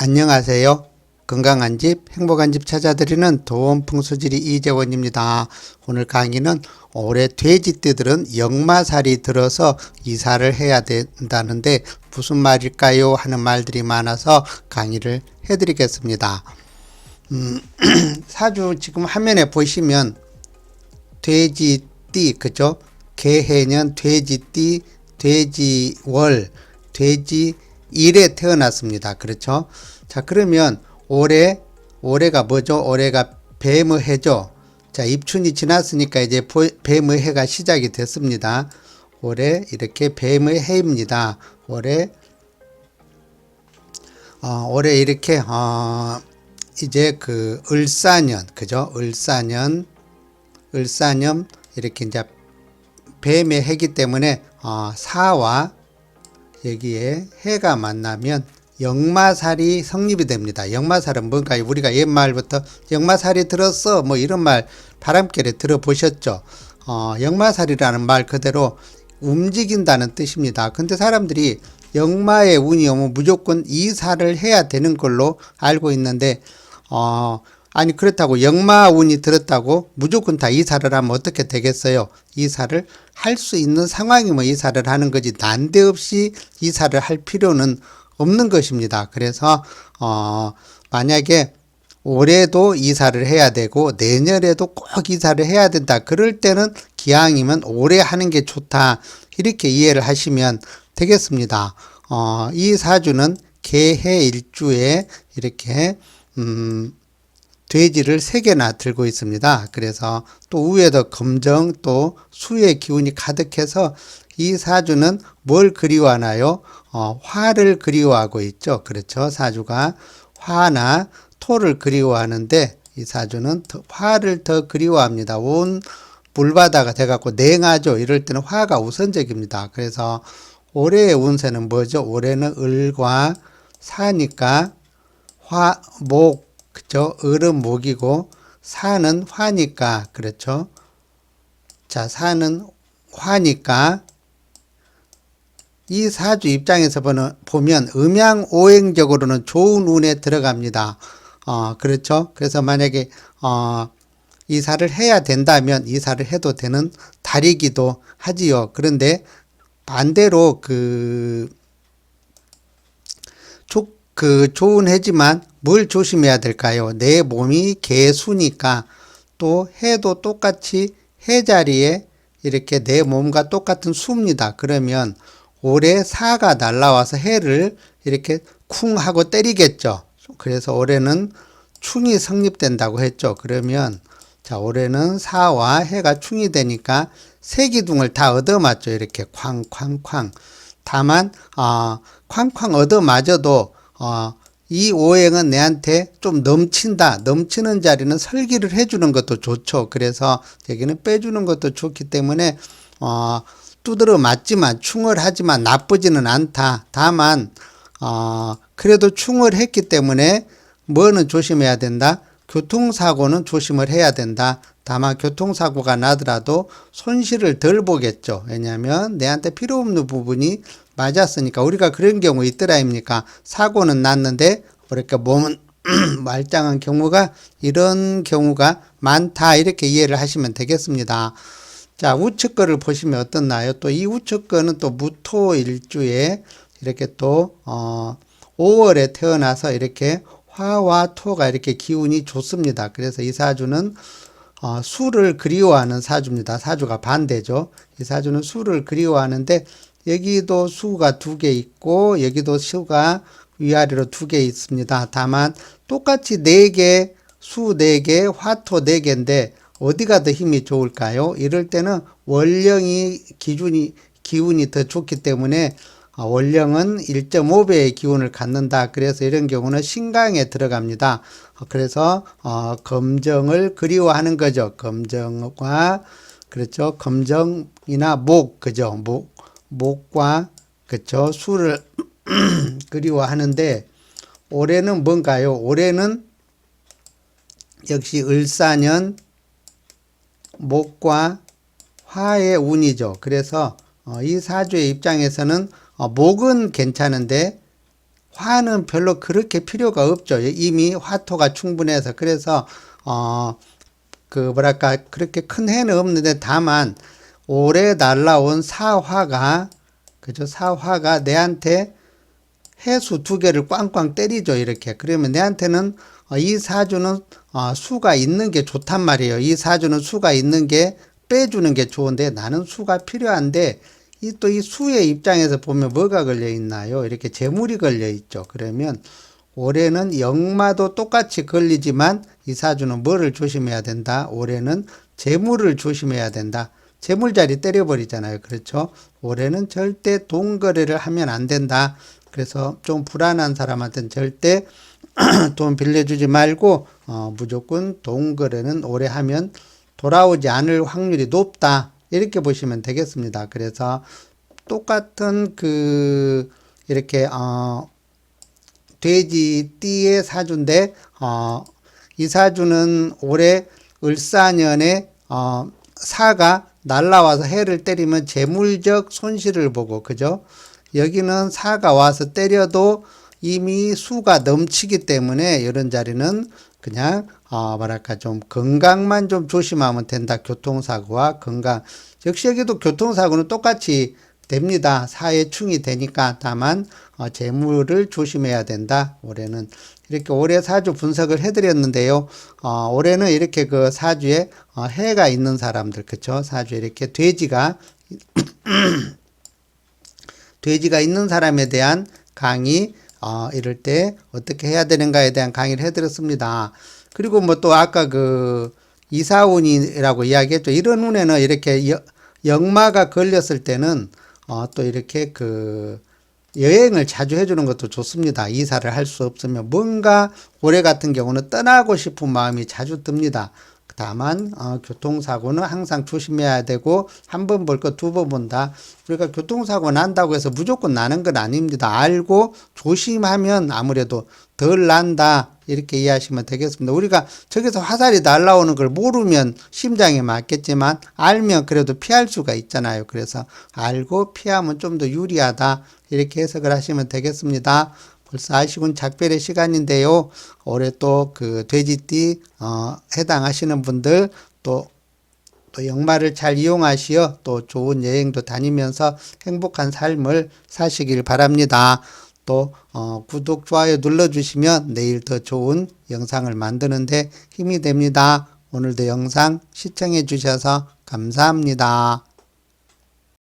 안녕하세요. 건강한 집, 행복한 집 찾아드리는 도원풍수지리 이재원입니다. 오늘 강의는 올해 돼지띠들은 역마살이 들어서 이사를 해야 된다는데 무슨 말일까요? 하는 말들이 많아서 강의를 해드리겠습니다. 음, 사주 지금 화면에 보시면 돼지띠 그죠? 개해년 돼지띠, 돼지월, 돼지 일에 태어났습니다. 그렇죠? 자 그러면 올해 올해가 뭐죠? 올해가 뱀의 해죠. 자 입춘이 지났으니까 이제 보- 뱀의 해가 시작이 됐습니다. 올해 이렇게 뱀의 해입니다. 올해 어, 올해 이렇게 어, 이제 그 을사년 그죠? 을사년 을사년 이렇게 이제 뱀의 해기 때문에 어, 사와 여기에 해가 만나면 역마살이 성립이 됩니다. 역마살은 뭔가요? 우리가 옛말부터 역마살이 들었어 뭐 이런 말 바람결에 들어보셨죠? 어, 역마살이라는 말 그대로 움직인다는 뜻입니다. 근데 사람들이 역마의 운이 오면 무조건 이사를 해야 되는 걸로 알고 있는데 어, 아니 그렇다고 역마 운이 들었다고 무조건 다 이사를 하면 어떻게 되겠어요? 이사를 할 수 있는 상황이면 이사를 하는 거지 난데없이 이사를 할 필요는 없는 것입니다. 그래서 어 만약에 올해도 이사를 해야 되고 내년에도 꼭 이사를 해야 된다. 그럴 때는 기왕이면 올해 하는 게 좋다. 이렇게 이해를 하시면 되겠습니다. 어, 이 사주는 개해 일주에 이렇게 음, 돼지를 세 개나 들고 있습니다. 그래서 또 위에도 검정 또 수의 기운이 가득해서 이 사주는 뭘 그리워하나요? 어, 화를 그리워하고 있죠. 그렇죠. 사주가 화나 토를 그리워하는데 이 사주는 더- 화를 더 그리워합니다. 온 물바다가 돼갖고 냉하죠. 이럴 때는 화가 우선적입니다. 그래서 올해의 운세는 뭐죠? 올해는 을과 사니까 화, 목, 그죠? 을은 목이고, 사는 화니까, 그렇죠? 자, 사는 화니까, 이 사주 입장에서 보면 음양오행적으로는 좋은 운에 들어갑니다. 어, 그렇죠? 그래서 만약에, 어, 이사를 해야 된다면 이사를 해도 되는 달이기도 하지요. 그런데 반대로 그, 조, 그 좋은 해지만 뭘 조심해야 될까요? 내 몸이 개수니까 또 해도 똑같이 해 자리에 이렇게 내 몸과 똑같은 수입니다. 그러면 올해 사가 날라와서 해를 이렇게 쿵 하고 때리겠죠. 그래서 올해는 충이 성립된다고 했죠. 그러면 자 올해는 사와 해가 충이 되니까 세 기둥을 다 얻어맞죠. 이렇게 쾅쾅쾅. 다만 어, 쾅쾅 얻어맞아도 어, 이 오행은 내한테 좀 넘친다. 넘치는 자리는 설기를 해주는 것도 좋죠. 그래서 여기는 빼주는 것도 좋기 때문에 어, 두드러 맞지만 충을 하지만 나쁘지는 않다. 다만 어, 그래도 충을 했기 때문에 뭐는 조심해야 된다. 교통사고는 조심을 해야 된다. 다만 교통사고가 나더라도 손실을 덜 보겠죠. 왜냐하면 내한테 필요 없는 부분이 맞았으니까 우리가 그런 경우 있더라 아닙니까? 사고는 났는데 이렇게 몸은 말짱한 경우가 이런 경우가 많다 이렇게 이해를 하시면 되겠습니다. 자 우측 거를 보시면 어떻나요? 또 이 우측 거는 또 무토 일주에 이렇게 또 어, 5월에 태어나서 이렇게 화와 토가 이렇게 기운이 좋습니다. 그래서 이 사주는 어, 수를 그리워하는 사주입니다. 사주가 반대죠. 이 사주는 수를 그리워하는데 여기도 수가 두 개 있고 여기도 수가 위아래로 두 개 있습니다. 다만 똑같이 네 개, 수 네 개, 화토 네 개인데 어디가 더 힘이 좋을까요? 이럴 때는 원령이 기준이 기운이 더 좋기 때문에 어, 원령은 1.5배의 기운을 갖는다. 그래서 이런 경우는 신강에 들어갑니다. 어, 그래서 어, 검정을 그리워하는 거죠. 검정과 그렇죠. 검정이나 목 그죠. 목 목과 그렇죠. 수를 그리워하는데 올해는 뭔가요? 올해는 역시 을사년 목과 화의 운이죠. 그래서 어, 이 사주의 입장에서는 어, 목은 괜찮은데 화는 별로 그렇게 필요가 없죠. 이미 화토가 충분해서. 그래서 어 그 뭐랄까 그렇게 큰 해는 없는데 다만 올해 날라온 사화가 그죠? 사화가 내한테 해수 두 개를 꽝꽝 때리죠 이렇게. 그러면 내한테는 어, 이 사주는 어, 수가 있는 게 좋단 말이에요. 이 사주는 수가 있는 게 빼주는 게 좋은데 나는 수가 필요한데 이 또 이 수의 입장에서 보면 뭐가 걸려 있나요 이렇게 재물이 걸려 있죠 그러면 올해는 역마도 똑같이 걸리지만 이 사주는 뭐를 조심해야 된다 올해는 재물을 조심해야 된다 재물자리 때려버리잖아요. 그렇죠? 올해는 절대 돈 거래를 하면 안 된다. 그래서 좀 불안한 사람한테는 절대 돈 빌려주지 말고 어, 무조건 돈 거래는 올해 하면 돌아오지 않을 확률이 높다. 이렇게 보시면 되겠습니다. 그래서 똑같은 그 이렇게 어 돼지 띠의 사주인데 어 이 사주는 올해 을사년에 어 사가 날라와서 해를 때리면 재물적 손실을 보고 그죠? 여기는 사가 와서 때려도 이미 수가 넘치기 때문에 이런 자리는 그냥 어 뭐랄까 좀 건강만 좀 조심하면 된다. 교통사고와 건강. 역시 여기도 교통사고는 똑같이 됩니다. 사회충이 되니까 다만 어, 재물을 조심해야 된다. 올해는 이렇게 올해 사주 분석을 해드렸는데요. 어, 올해는 이렇게 그 사주에 어, 해가 있는 사람들, 그쵸? 사주에 이렇게 돼지가 돼지가 있는 사람에 대한 강의, 어, 이럴 때 어떻게 해야 되는가에 대한 강의를 해드렸습니다. 그리고 뭐 또 아까 그 이사운이라고 이야기했죠. 이런 운에는 이렇게 여, 역마가 걸렸을 때는 어, 또 이렇게 그 여행을 자주 해주는 것도 좋습니다. 이사를 할 수 없으면 뭔가 올해 같은 경우는 떠나고 싶은 마음이 자주 듭니다. 다만 어, 교통사고는 항상 조심해야 되고 한 번 볼 거 두 번 본다. 우리가 교통사고 난다고 해서 무조건 나는 건 아닙니다. 알고 조심하면 아무래도 덜 난다. 이렇게 이해하시면 되겠습니다. 우리가 저기서 화살이 날라오는 걸 모르면 심장에 맞겠지만 알면 그래도 피할 수가 있잖아요. 그래서 알고 피하면 좀 더 유리하다. 이렇게 해석을 하시면 되겠습니다. 벌써 아시군 작별의 시간인데요. 올해 또 그 돼지띠 어, 해당하시는 분들 또 또 연말을 잘 이용하시어 또 좋은 여행도 다니면서 행복한 삶을 사시길 바랍니다. 또 어, 구독 좋아요 눌러주시면 내일 더 좋은 영상을 만드는데 힘이 됩니다. 오늘도 영상 시청해 주셔서 감사합니다.